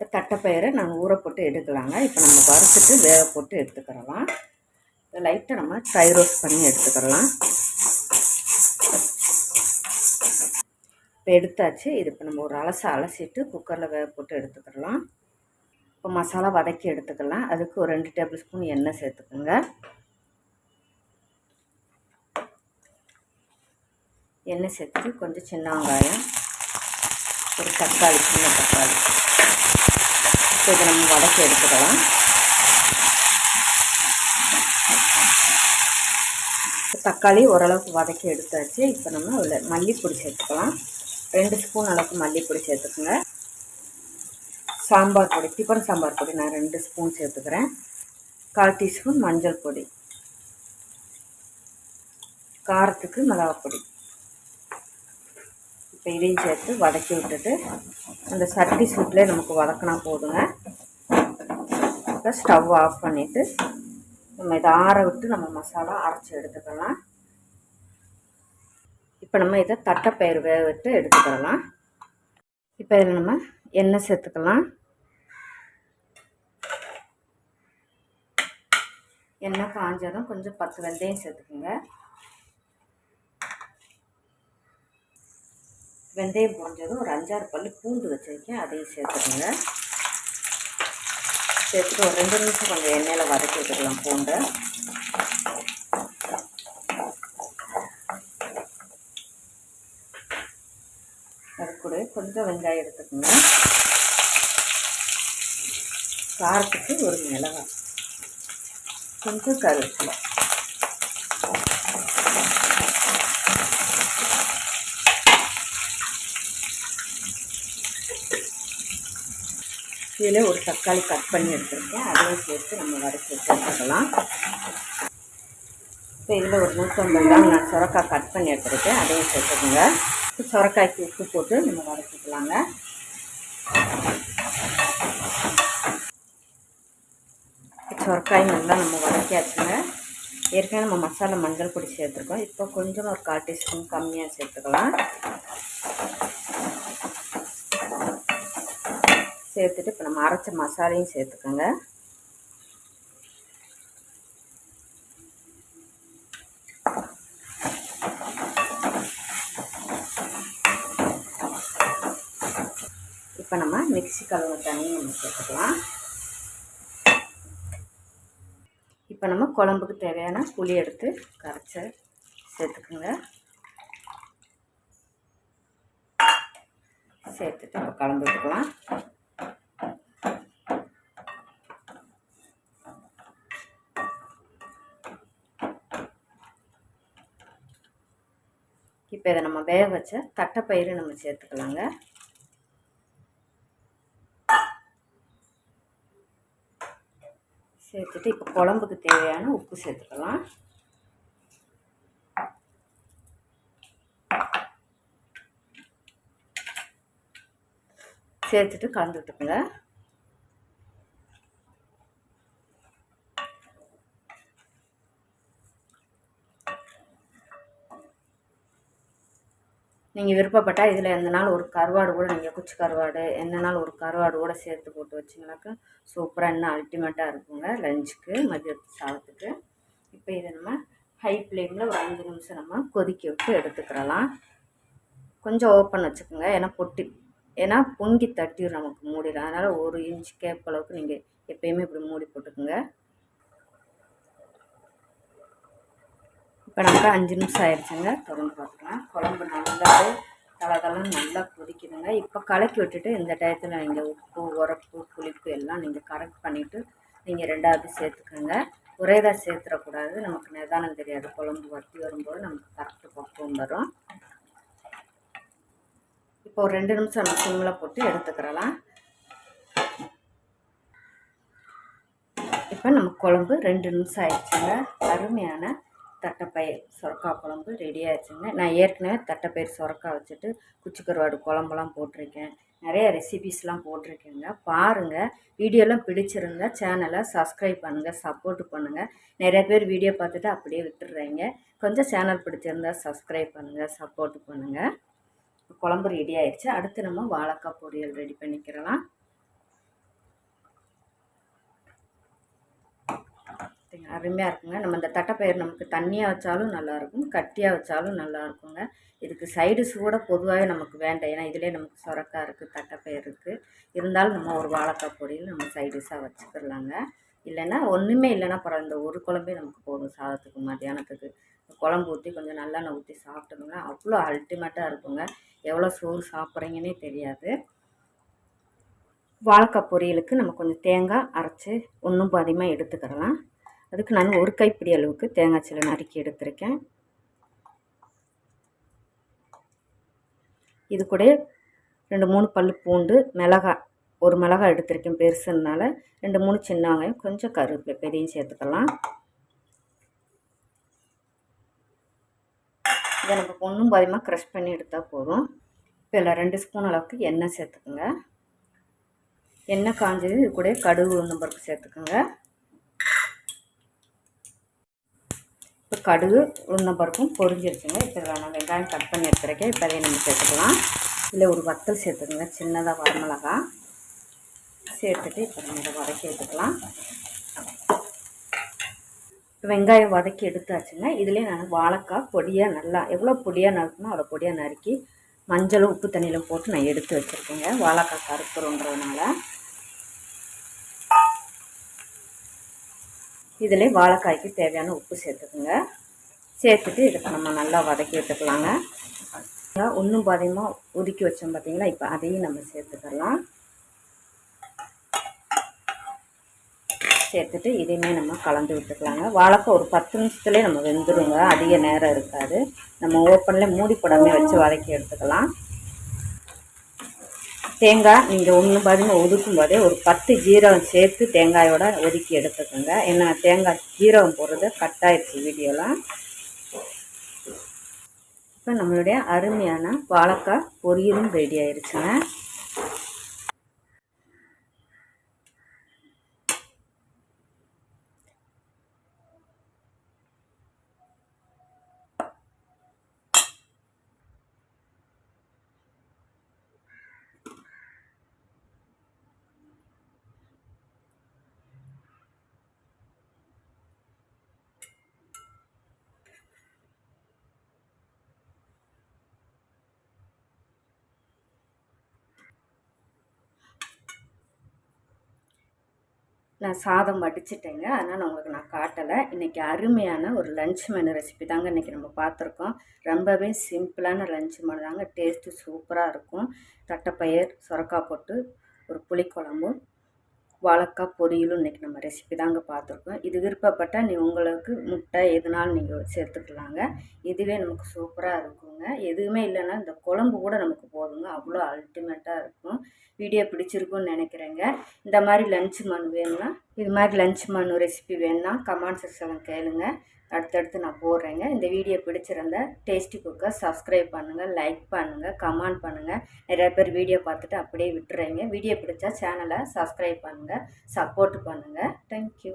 இப்போ தட்டைப்பயிரை நாங்கள் ஊற போட்டு எடுக்கலாங்க. இப்போ நம்ம வறுத்துட்டு வேக போட்டு எடுத்துக்கிறலாம். லைட்டாக நம்ம ட்ரை ரோஸ்ட் பண்ணி எடுத்துக்கிறலாம். இப்போ எடுத்தாச்சு. இது இப்போ நம்ம ஒரு அலசை அலசிட்டு குக்கரில் வேக போட்டு எடுத்துக்கிறலாம். இப்போ மசாலா வதக்கி எடுத்துக்கலாம். அதுக்கு ஒரு ரெண்டு டேபிள் ஸ்பூன் எண்ணெய் சேர்த்துக்கோங்க. எண்ணெய் சேர்த்துட்டு கொஞ்சம் சின்ன வெங்காயம் ஒரு தக்காளி சின்ன தக்காளி. இப்போ இதை நம்ம வதக்கி எடுத்துக்கலாம். தக்காளி ஓரளவுக்கு வதக்கி எடுத்தாச்சு. இப்போ நம்ம அதில் மல்லிப்பொடி சேர்த்துக்கலாம். ரெண்டு ஸ்பூன் அளவுக்கு மல்லிப்பொடி சேர்த்துக்குங்க. சாம்பார் பொடி டிஃபன் சாம்பார் பொடி நான் ரெண்டு ஸ்பூன் சேர்த்துக்கிறேன். கால் டீஸ்பூன் மஞ்சள் பொடி. காரத்துக்கு மிளகாப்பொடி இப்போ இதையும் சேர்த்து வதக்கி விட்டுட்டு அந்த சட்டி சூட்டிலே நமக்கு வதக்கினா போதுங்க. இப்போ ஸ்டவ் ஆஃப் பண்ணிவிட்டு நம்ம இதை ஆற விட்டு நம்ம மசாலா அரைச்சி எடுத்துக்கலாம். இப்போ நம்ம இதை தட்டைப்பயிர் வேக விட்டு எடுத்துக்கலாம். இப்போ இதில் நம்ம எண்ணெய் சேர்த்துக்கலாம். எண்ணெய் காஞ்சதும் கொஞ்சம் பத்து வெந்தயம் சேர்த்துக்குங்க. வெந்தயம் புரிஞ்சதும் ஒரு அஞ்சாறு பல் பூண்டு வச்சுருக்கேன் அதையும் சேர்த்துக்குங்க. சேர்த்து ஒரு ரெண்டு நிமிஷம் கொஞ்சம் எண்ணெயில் வதக்கி விட்டுக்கலாம் பூண்டை. அது கூட கொஞ்சம் வெங்காயம் எடுத்துக்கோங்க காரத்துக்கு ஒரு மிளகாய். கொஞ்சம் கருவேப்பிலை. இதில் ஒரு தக்காளி கட் பண்ணி எடுத்துருக்கேன். அதையும் சேர்த்து நம்ம வதக்கி எடுத்துக்கலாம். இப்போ இதில் ஒரு நூற்றம்பது கிராம் நான் சுரக்காய் கட் பண்ணி எடுத்துருக்கேன். அதையும் சேர்த்துக்கோங்க. சுரக்காய்க்கு உப்பு போட்டு நம்ம வதக்கிக்கலாங்க சுரக்காய் நல்லா நம்ம வதக்கியாச்சுங்க. ஏற்கனவே நம்ம மசாலா மஞ்சள் பொடி சேர்த்துருக்கோம். இப்போ கொஞ்சம் ஒரு கால் டீஸ்பூன் கம்மியாக சேர்த்துக்கலாம். சேர்த்துட்டு இப்போ நம்ம அரைச்ச மசாலையும் சேர்த்துக்கோங்க. இப்போ நம்ம மிக்சி கழுவ தண்ணியும் நம்ம சேர்த்துக்கலாம். இப்போ நம்ம குழம்புக்கு தேவையான புளி எடுத்து கரைச்ச சேர்த்துக்குங்க. சேர்த்துட்டு நம்ம கலந்து விட்டுக்கலாம் இப்போ இதை நம்ம வேக வச்ச தட்டைப்பயிறு நம்ம சேர்த்துக்கலாங்க. சேர்த்துட்டு இப்போ குழம்புக்கு தேவையான உப்பு சேர்த்துக்கலாம். சேர்த்துட்டு கலந்து விட்டுக்குங்க. நீங்கள் விருப்பப்பட்டால் இதில் எந்த நாள் ஒரு கருவாடு கூட நீங்கள் குச்சி கருவாடு என்ன நாள் ஒரு கருவாடு கூட சேர்த்து போட்டு வச்சிங்கனாக்கா சூப்பராக இன்னும் அல்டிமேட்டாக இருக்குங்க லஞ்சுக்கு மதியத்து சாதத்துக்கு. இப்போ இதை நம்ம ஹை ஃப்ளேமில் ஒரு அஞ்சு நிமிஷம் நம்ம கொதிக்க விட்டு எடுத்துக்கிறலாம். கொஞ்சம் ஓப்பன் வச்சுக்கோங்க. ஏன்னா பொட்டி ஏன்னா பொங்கி தட்டிடும் நமக்கு மூடிடும் அதனால் ஒரு இன்ச் கேப் அளவுக்கு நீங்கள் எப்பயுமே இப்படி மூடி போட்டுக்கோங்க. இப்போ நமக்கு அஞ்சு நிமிஷம் ஆயிடுச்சுங்க. திறந்து பார்த்துக்கலாம் குழம்பு நல்லாவே தளதளன்னு நல்லா கொதிக்குதுங்க. இப்போ கலக்கி விட்டுட்டு இந்த டயத்தில் நீங்கள் உப்பு உரப்பு புளிப்பு எல்லாம் நீங்கள் கரெக்ட் பண்ணிவிட்டு நீங்கள் ரெண்டாவது சேர்த்துக்கோங்க. ஒரே தான் சேர்த்துடக்கூடாது நமக்கு நிதானம் தெரியாது. குழம்பு வற்றி வரும்போது நமக்கு கரெக்டு பக்குவம் வரும். இப்போ ஒரு ரெண்டு நிமிஷம் நம்ம சிம்மில் போட்டு எடுத்துக்கிறலாம். இப்போ நம்ம குழம்பு ரெண்டு நிமிஷம் ஆயிடுச்சுங்க. அருமையான தட்டைப்பயிர் சுரக்கா குழம்பு ரெடி ஆயிடுச்சுங்க. நான் ஏற்கனவே தட்டைப்பயிர் சுரக்கா வச்சுட்டு குச்சி கருவாடு குழம்புலாம் போட்டிருக்கேன். நிறைய ரெசிபீஸ்லாம் போட்டிருக்கேங்க. பாருங்கள் வீடியோலாம் பிடிச்சிருந்தா சேனலை சப்ஸ்கிரைப் பண்ணுங்கள் சப்போர்ட் பண்ணுங்கள் நிறைய பேர் வீடியோ பார்த்துட்டு அப்படியே விட்டுடுறீங்க. கொஞ்சம் சேனல் பிடிச்சிருந்தா சப்ஸ்கிரைப் பண்ணுங்கள் சப்போர்ட் பண்ணுங்கள் குழம்பு ரெடி ஆயிடுச்சு. அடுத்து நம்ம வாழைக்காய் பொரியல் ரெடி பண்ணிக்கிறலாம். அருமையாக இருக்குங்க. நம்ம இந்த தட்டைப்பயிர் நமக்கு தண்ணியாக வச்சாலும் நல்லாயிருக்கும் கட்டியாக வச்சாலும் நல்லா இருக்குங்க இதுக்கு சைடுஸ் கூட பொதுவாகவே நமக்கு வேண்டாம். ஏன்னா இதிலே நமக்கு சுரக்காய் இருக்குது தட்டைப்பயிர் இருக்குது இருந்தாலும் நம்ம ஒரு வாழைக்காய் பொரியல் நம்ம சைடிஸாக வச்சுக்கிடலாங்க இல்லைன்னா ஒன்றுமே இல்லைன்னா பரவாயில்ல. இந்த ஒரு குழம்பே நமக்கு போதும் சாதத்துக்கு மத்தியானத்துக்கு. குழம்பு ஊற்றி கொஞ்சம் நல்லெண்ணெய் ஊற்றி சாப்பிட்டோம்னா அவ்வளோ அல்டிமேட்டாக இருக்குங்க. எவ்வளோ சோறு சாப்பிட்றீங்கன்னே தெரியாது. வாழைக்காய் பொரியலுக்கு நம்ம கொஞ்சம் தேங்காய் அரைச்சி ஒன்றும் பாதியமாக எடுத்துக்கிடலாம் அதுக்கு நான் ஒரு கைப்பிடி அளவுக்கு தேங்காய் சில நறுக்கி எடுத்திருக்கேன். இது கூட ரெண்டு மூணு பல் பூண்டு மிளகாய் ஒரு மிளகாய் எடுத்திருக்கேன் பெருசுனால. ரெண்டு மூணு சின்ன வெங்காயம் கொஞ்சம் கருவேப்பிலை பெரியும் சேர்த்துக்கலாம். இதை நம்ம ஒன்றும் பாதியமாக க்ரஷ் பண்ணி எடுத்தால் போதும். இப்போ இல்லை ரெண்டு ஸ்பூன் அளவுக்கு எண்ணெய் சேர்த்துக்குங்க. எண்ணெய் காஞ்சது இது கூட கடுகு உளுந்தம்பருப்பு சேர்த்துக்குங்க. இப்போ கடுகு உளுந்தம் பருப்பும் பொரிஞ்சிருச்சுங்க. இப்போ நான் வெங்காயம் கட் பண்ணி எடுத்துருக்கேன். இப்போ அதையும் நம்ம சேர்த்துக்கலாம். இல்லை ஒரு வத்தல் சேர்த்துக்குங்க. சின்னதாக வரமிளகா சேர்த்துட்டு இப்போ நம்ம இதை வதக்கி எடுத்துக்கலாம். வெங்காயம் வதக்கி எடுத்தாச்சுங்க. இதிலே நான் வாழைக்காய் பொடியாக நல்லா எவ்வளோ பொடியாக நறுக்கணும் அவ்வளோ பொடியாக நறுக்கி மஞ்சளும் உப்பு தண்ணியில் போட்டு நான் எடுத்து வச்சுருக்கேங்க. வாழைக்காய் கருத்துறோன்றதுனால இதில் வாழைக்காய்க்கு தேவையான உப்பு சேர்த்துக்குங்க. சேர்த்துட்டு இதை நம்ம நல்லா வதக்கி விட்டுக்கலாங்க ஒன்றும் பாதியமாக ஒதுக்கி வச்சோம் பார்த்தீங்களா இப்போ அதையும் நம்ம சேர்த்துக்கலாம். சேர்த்துட்டு இதையுமே நம்ம கலந்து விட்டுக்கலாங்க. வாழைக்காய் ஒரு பத்து நிமிஷத்துலேயே நம்ம வெந்துடுங்க அதிக நேரம் இருக்காது. நம்ம ஓப்பனில் மூடி போடாமல் வச்சு வதக்கி எடுத்துக்கலாம். தேங்காய் நீங்கள் ஒன்று பாருங்க ஒதுக்கும் போதே ஒரு பத்து ஜீரகம் சேர்த்து தேங்காயோட ஒதுக்கி எடுத்துக்கோங்க. ஏன்னா தேங்காய் ஜீரகம் போடுறது கட் ஆயிடுச்சு வீடியோலாம் இப்போ நம்மளுடைய அருமையான வாழைக்காய் பொரியலும் ரெடி ஆயிடுச்சுங்க நான் சாதம் வடிச்சிட்டேங்க. அதனால் உங்களுக்கு நான் காட்டலை. இன்றைக்கி அருமையான ஒரு லஞ்ச் மெனு ரெசிபி தாங்க இன்றைக்கி நம்ம பார்த்துருக்கோம் ரொம்பவே சிம்பிளான லஞ்ச் மெனு தாங்க. டேஸ்ட்டு சூப்பராக இருக்கும். தட்டைப்பயிர் சுரக்காய் போட்டு ஒரு புளிக்குழம்பும் வாழைக்காய் பொரியலும் இன்றைக்கி நம்ம ரெசிபி தாங்க பார்த்துருக்கோம். இது விருப்பப்பட்டால் நீ உங்களுக்கு முட்டை எதுனாலும் நீங்கள் சேர்த்துக்கலாங்க இதுவே நமக்கு சூப்பராக இருக்குங்க. எதுவுமே இல்லைன்னா இந்த குழம்பு கூட நமக்கு போதுங்க. அவ்வளோ அல்டிமேட்டாக இருக்கும். வீடியோ பிடிச்சிருக்குன்னு நினைக்கிறேங்க. இந்த மாதிரி லன்ச் மனு வேணும்னா இது மாதிரி லஞ்ச் மனு ரெசிபி வேணும்னா கமெண்ட் செக்ஷனில் கேளுங்க. அடுத்தடுத்து நான் போடுறேங்க. இந்த வீடியோ பிடிச்சிருந்தா டேஸ்டி குக்கை சப்ஸ்கிரைப் பண்ணுங்கள் லைக் பண்ணுங்கள் கமெண்ட் பண்ணுங்கள் நிறைய பேர் வீடியோ பார்த்துட்டு அப்படியே விட்டுறீங்க. வீடியோ பிடிச்சா சேனலை சப்ஸ்கிரைப் பண்ணுங்கள் சப்போர்ட் பண்ணுங்கள் தேங்க்யூ